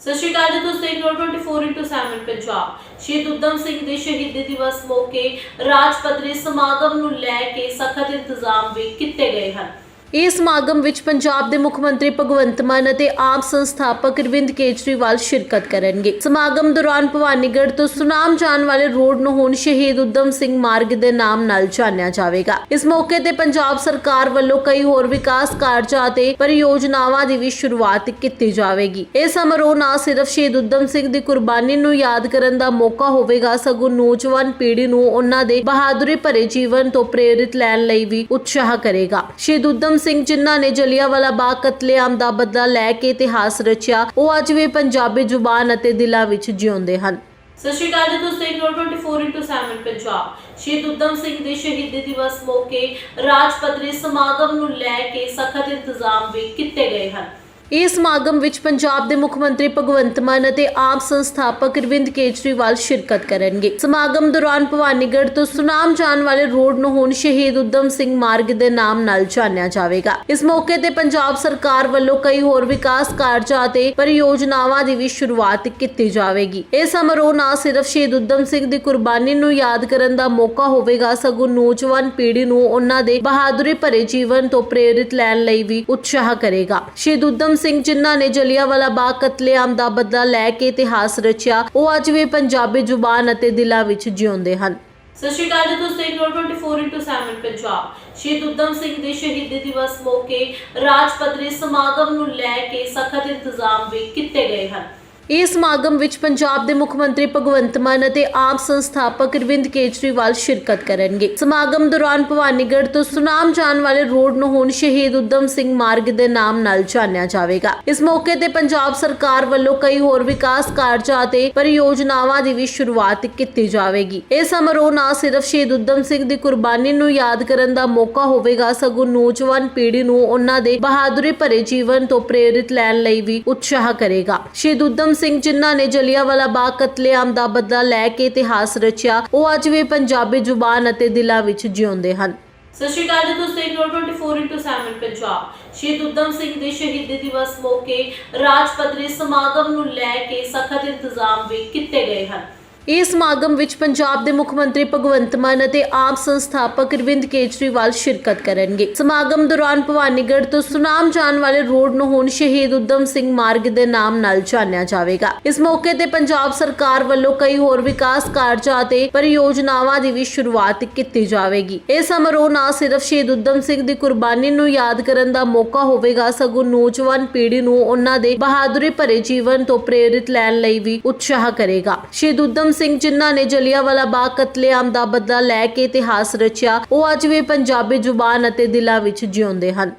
ਸਤਿ ਸ਼੍ਰੀ ਅਕਾਲ ਜੀ, ਤੁਸੀਂ ਦੇਖ ਰਹੇ ਹੋ 24 ਪੰਜਾਬ। ਸ਼ਹੀਦ ਉਦਮ ਸਿੰਘ ਦੇ ਸ਼ਹੀਦੀ ਦਿਵਸ ਮੌਕੇ ਰਾਜ ਪੱਧਰੀ ਸਮਾਗਮ ਨੂੰ ਲੈ ਕੇ ਸਖਤ ਇੰਤਜ਼ਾਮ ਵੀ ਕੀਤੇ ਗਏ ਹਨ। ਇਸ ਸਮਾਗਮ ਵਿੱਚ ਪੰਜਾਬ ਦੇ ਮੁੱਖ ਮੰਤਰੀ ਭਗਵੰਤ ਮਾਨ ਅਤੇ ਆਪ ਸੰਸਥਾਪਕ ਅਰਵਿੰਦ ਕੇਜਰੀਵਾਲ ਸ਼ਿਰਕਤ ਕਰਨਗੇ। ਸਮਾਗਮ ਦੌਰਾਨ ਭਵਾਨੀਗੜ੍ਹ ਤੋਂ ਸੁਨਾਮ ਜਾਣ ਵਾਲੇ ਰੋਡ ਨੂੰ ਹੁਣ ਸ਼ਹੀਦ ਉਦਮ ਸਿੰਘ ਮਾਰਗ ਦੇ ਨਾਮ ਨਾਲ ਜਾਣਿਆ ਜਾਵੇਗਾ। ਇਸ ਮੌਕੇ ਤੇ ਪੰਜਾਬ ਸਰਕਾਰ ਵੱਲੋਂ ਕਈ ਹੋਰ ਵਿਕਾਸ ਕਾਰਜਾਂ ਅਤੇ ਪਰਿਯੋਜਨਾਵਾਂ ਦੀ ਵੀ ਸ਼ੁਰੂਆਤ ਕੀਤੀ ਜਾਵੇਗੀ। ਇਹ ਸਮਾਰੋਹ ਨਾ ਸਿਰਫ ਸ਼ਹੀਦ ਉਦਮ ਸਿੰਘ ਦੀ ਕੁਰਬਾਨੀ ਨੂੰ ਯਾਦ ਕਰਨ ਦਾ ਮੌਕਾ ਹੋਵੇਗਾ, ਸਗੋਂ ਨੌਜਵਾਨ ਪੀੜ੍ਹੀ ਨੂੰ ਉਹਨਾਂ ਦੇ ਬਹਾਦਰੀ ਭਰੇ ਜੀਵਨ ਤੋਂ ਪ੍ਰੇਰਿਤ ਲੈਣ ਲਈ ਵੀ ਉਤਸ਼ਾਹ ਕਰੇਗਾ। ਸ਼ਹੀਦ ਉਦਮ ਸਿੰਘ ਜਿਨ੍ਹਾਂ ਨੇ ਜਲਿਆਂਵਾਲਾ ਬਾਗ ਕਤਲੇਆਮ ਦਾ ਬਦਲਾ ਲੈ ਕੇ ਇਤਿਹਾਸ ਰਚਿਆ, ਉਹ ਅੱਜ ਵੀ ਪੰਜਾਬੀ ਜ਼ੁਬਾਨ ਅਤੇ ਦਿਲਾਂ ਵਿੱਚ ਜਿਉਂਦੇ ਹਨ। ਸਤਿ ਸ਼੍ਰੀ ਅਕਾਲ ਜੀ, ਤੁਸੀਂ ਦੇਖ ਰਹੇ ਹੋ 24 ਪੰਜਾਬ। ਸ਼ਹੀਦ ਉਦਮ ਸਿੰਘ ਦੇ ਸ਼ਹੀਦੀ ਦਿਵਸ ਮੌਕੇ ਰਾਜ ਪੱਧਰੀ ਸਮਾਗਮ ਨੂੰ ਲੈ ਕੇ ਸਖਤ ਇੰਤਜ਼ਾਮ ਵੀ ਕੀਤੇ ਗਏ ਹਨ। ਇਸ ਸਮਾਗਮ ਵਿੱਚ ਪੰਜਾਬ ਦੇ ਮੁੱਖ ਮੰਤਰੀ ਭਗਵੰਤ ਮਾਨ ਅਤੇ ਆਪ ਸੰਸਥਾਪਕ ਅਰਵਿੰਦ ਕੇਜਰੀਵਾਲ ਸ਼ਿਰਕਤ ਕਰਨਗੇ। ਸਮਾਗਮ ਦੌਰਾਨ ਭਵਾਨੀਗੜ੍ਹ ਤੋਂ ਸੁਨਾਮ ਜਾਣ ਵਾਲੇ ਰੋਡ ਨੂੰ ਹੁਣ ਸ਼ਹੀਦ ਉਦਮ ਸਿੰਘ ਮਾਰਗ ਦੇ ਨਾਮ ਨਾਲ ਜਾਣਿਆ ਜਾਵੇਗਾ। ਇਸ ਮੌਕੇ ਤੇ ਪੰਜਾਬ ਸਰਕਾਰ ਵੱਲੋਂ ਕਈ ਹੋਰ ਵਿਕਾਸ ਕਾਰਜਾਂ ਅਤੇ ਪਰਿਯੋਜਨਾਵਾਂ ਦੀ ਵੀ ਸ਼ੁਰੂਆਤ ਕੀਤੀ ਜਾਵੇਗੀ। ਇਹ ਸਮਾਰੋਹ ਨਾ ਸਿਰਫ ਸ਼ਹੀਦ ਉਦਮ ਸਿੰਘ ਦੀ ਕੁਰਬਾਨੀ ਨੂੰ ਯਾਦ ਕਰਨ ਦਾ ਮੌਕਾ ਹੋਵੇਗਾ, ਸਗੋਂ ਨੌਜਵਾਨ ਪੀੜ੍ਹੀ ਨੂੰ ਉਹਨਾਂ ਦੇ ਬਹਾਦਰੀ ਭਰੇ ਜੀਵਨ ਤੋਂ ਪ੍ਰੇਰਿਤ ਲੈਣ ਲਈ ਵੀ ਉਤਸ਼ਾਹ ਕਰੇਗਾ। ਸ਼ਹੀਦ ਉਦਮ ਸਿੰਘ ਜਿਨ੍ਹਾਂ ਨੇ ਜਲਿਆਂਵਾਲਾ ਬਾਗ ਕਤਲੇਆਮ ਦਾ ਬਦਲਾ ਲੈ ਕੇ ਇਤਿਹਾਸ ਰਚਿਆ, ਉਹ ਅੱਜ ਵੀ ਪੰਜਾਬੀ ਜ਼ੁਬਾਨ ਅਤੇ ਦਿਲਾਂ ਵਿੱਚ ਜਿਉਂਦੇ ਹਨ। ਸਤਿ ਸ਼੍ਰੀ ਅਕਾਲ ਜੀ ਤੁਸੀਂ ਦੇਖ ਰਹੇ ਹੋ 24/7 ਪੰਜਾਬ। ਸ਼ਹੀਦ ਉਦਮ ਸਿੰਘ ਦੇ ਸ਼ਹੀਦੀ ਦਿਵਸ ਮੌਕੇ ਰਾਜ ਪੱਧਰੀ ਸਮਾਗਮ ਨੂੰ ਲੈ ਕੇ ਸਖਤ ਇੰਤਜ਼ਾਮ ਵੀ ਕੀਤੇ ਗਏ ਹਨ। ਇਸ ਸਮਾਗਮ ਵਿੱਚ ਪੰਜਾਬ ਦੇ ਮੁੱਖ ਮੰਤਰੀ ਭਗਵੰਤ ਮਾਨ ਅਤੇ ਆਪ ਸੰਸਥਾਪਕ ਅਰਵਿੰਦ ਕੇਜਰੀਵਾਲ ਸ਼ਿਰਕਤ ਕਰਨਗੇ। ਸਮਾਗਮ ਦੌਰਾਨ ਭਵਾਨੀਗੜ੍ਹ ਤੋਂ ਸੁਨਾਮ ਜਾਣ ਵਾਲੇ ਰੋਡ ਨੂੰ ਹੁਣ ਸ਼ਹੀਦ ਉਦਮ ਸਿੰਘ ਮਾਰਗ ਦੇ ਨਾਮ ਨਾਲ ਜਾਣਿਆ ਜਾਵੇਗਾ। ਇਸ ਮੌਕੇ ਤੇ ਪੰਜਾਬ ਸਰਕਾਰ ਵੱਲੋਂ ਕਈ ਹੋਰ ਵਿਕਾਸ ਕਾਰਜਾਂ ਅਤੇ ਪਰਿਯੋਜਨਾਵਾਂ ਦੀ ਵੀ ਸ਼ੁਰੂਆਤ ਕੀਤੀ ਜਾਵੇਗੀ। ਇਹ ਸਮਾਰੋਹ ਨਾ ਸਿਰਫ ਸ਼ਹੀਦ ਉਦਮ ਸਿੰਘ ਦੀ ਕੁਰਬਾਨੀ ਨੂੰ ਯਾਦ ਕਰਨ ਦਾ ਮੌਕਾ ਹੋਵੇਗਾ, ਸਗੋਂ ਨੌਜਵਾਨ ਪੀੜ੍ਹੀ ਨੂੰ ਉਹਨਾਂ ਦੇ ਬਹਾਦਰੀ ਭਰੇ ਜੀਵਨ ਤੋਂ ਪ੍ਰੇਰਿਤ ਲੈਣ ਲਈ ਵੀ ਉਤਸ਼ਾਹ ਕਰੇਗਾ। ਸ਼ਹੀਦ ਉਦਮ ਸਿੰਘ ਜਿਨ੍ਹਾਂ ਨੇ ਜਲਿਆਂਵਾਲਾ ਬਾਗ ਕਤਲੇਆਮ ਦਾ ਬਦਲਾ ਲੈ ਕੇ ਇਤਿਹਾਸ ਰਚਿਆ, ਉਹ ਅੱਜ ਵੀ ਪੰਜਾਬੀ ਜ਼ੁਬਾਨ ਅਤੇ ਦਿਲਾਂ ਵਿੱਚ ਜਿਉਂਦੇ ਹਨ। ਸਤਿ ਸ਼੍ਰੀ ਅਕਾਲ ਜੀ, ਤੁਸੀਂ ਦੇਖ ਰਹੇ ਹੋ 24 ਪੰਜਾਬ। ਸ਼ਹੀਦ ਉਦਮ ਸਿੰਘ ਦੇ ਸ਼ਹੀਦੀ ਦਿਵਸ ਮੌਕੇ ਰਾਜ ਪੱਧਰੀ ਸਮਾਗਮ ਨੂੰ ਲੈ ਕੇ ਸਖਤ ਇੰਤਜ਼ਾਮ ਵੀ ਕੀਤੇ ਗਏ ਹਨ। ਇਸ ਸਮਾਗਮ ਵਿੱਚ ਪੰਜਾਬ ਦੇ ਮੁੱਖ ਮੰਤਰੀ ਭਗਵੰਤ ਮਾਨ ਅਤੇ ਆਪ ਸੰਸਥਾਪਕ ਅਰਵਿੰਦ ਕੇਜਰੀਵਾਲ ਸ਼ਿਰਕਤ ਕਰਨਗੇ। ਸਮਾਗਮ ਦੌਰਾਨ ਭਵਾਨੀਗੜ੍ਹ ਤੋਂ ਸੁਨਾਮ ਜਾਣ ਵਾਲੇ ਰੋਡ ਨੂੰ ਹੁਣ ਸ਼ਹੀਦ ਉਦਮ ਸਿੰਘ ਮਾਰਗ ਦੇ ਨਾਮ ਨਾਲ ਜਾਣਿਆ ਜਾਵੇਗਾ। ਇਸ ਮੌਕੇ ਤੇ ਪੰਜਾਬ ਸਰਕਾਰ ਵੱਲੋਂ ਕਈ ਹੋਰ ਵਿਕਾਸ ਕਾਰਜਾਂ ਅਤੇ ਪਰਿਯੋਜਨਾਵਾਂ ਦੀ ਵੀ ਸ਼ੁਰੂਆਤ ਕੀਤੀ ਜਾਵੇਗੀ। ਇਹ ਸਮਾਰੋਹ ਨਾ ਸਿਰਫ ਸ਼ਹੀਦ ਉਦਮ ਸਿੰਘ ਦੀ ਕੁਰਬਾਨੀ ਨੂੰ ਯਾਦ ਕਰਨ ਦਾ ਮੌਕਾ ਹੋਵੇਗਾ, ਸਗੋਂ ਨੌਜਵਾਨ ਪੀੜ੍ਹੀ ਨੂੰ ਉਹਨਾਂ ਦੇ ਬਹਾਦਰੀ ਭਰੇ ਜੀਵਨ ਤੋਂ ਪ੍ਰੇਰਿਤ ਲੈਣ ਲਈ ਵੀ ਉਤਸ਼ਾਹ ਕਰੇਗਾ। ਸ਼ਹੀਦ ਉਦਮ ਸਿੰਘ ਜਿਨ੍ਹਾਂ ਨੇ ਜਲਿਆਂਵਾਲਾ ਬਾਗ ਕਤਲੇਆਮ ਦਾ ਬਦਲਾ ਲੈ ਕੇ ਇਤਿਹਾਸ ਰਚਿਆ, ਉਹ ਅੱਜ ਵੀ ਪੰਜਾਬੀ ਜ਼ੁਬਾਨ ਅਤੇ ਦਿਲਾਂ ਵਿੱਚ ਜਿਉਂਦੇ ਹਨ।